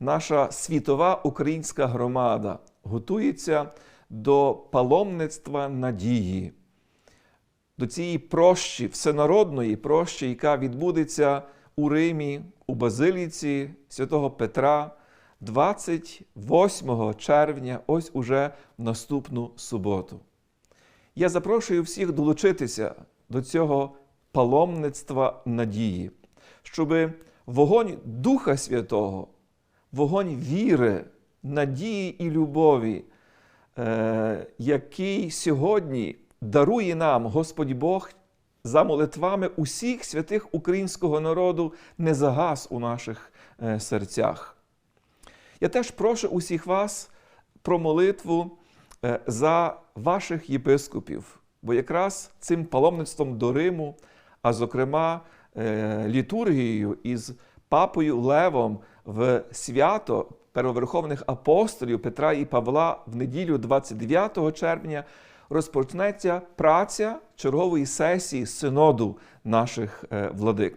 наша світова українська громада готується до паломництва надії, до цієї прощі, всенародної прощі, яка відбудеться у Римі, у Базиліці святого Петра 28 червня, ось уже наступну суботу. Я запрошую всіх долучитися до цього паломництва надії, щоб вогонь Духа Святого, вогонь віри, надії і любові, е, який сьогодні дарує нам Господь Бог за молитвами усіх святих українського народу, не загас у наших е, серцях. Я теж прошу усіх вас про молитву е, за ваших єпископів, бо якраз цим паломництвом до Риму, а зокрема літургією із папою Левом в свято первоверховних апостолів Петра і Павла в неділю 29 червня розпочнеться праця чергової сесії синоду наших е, владик.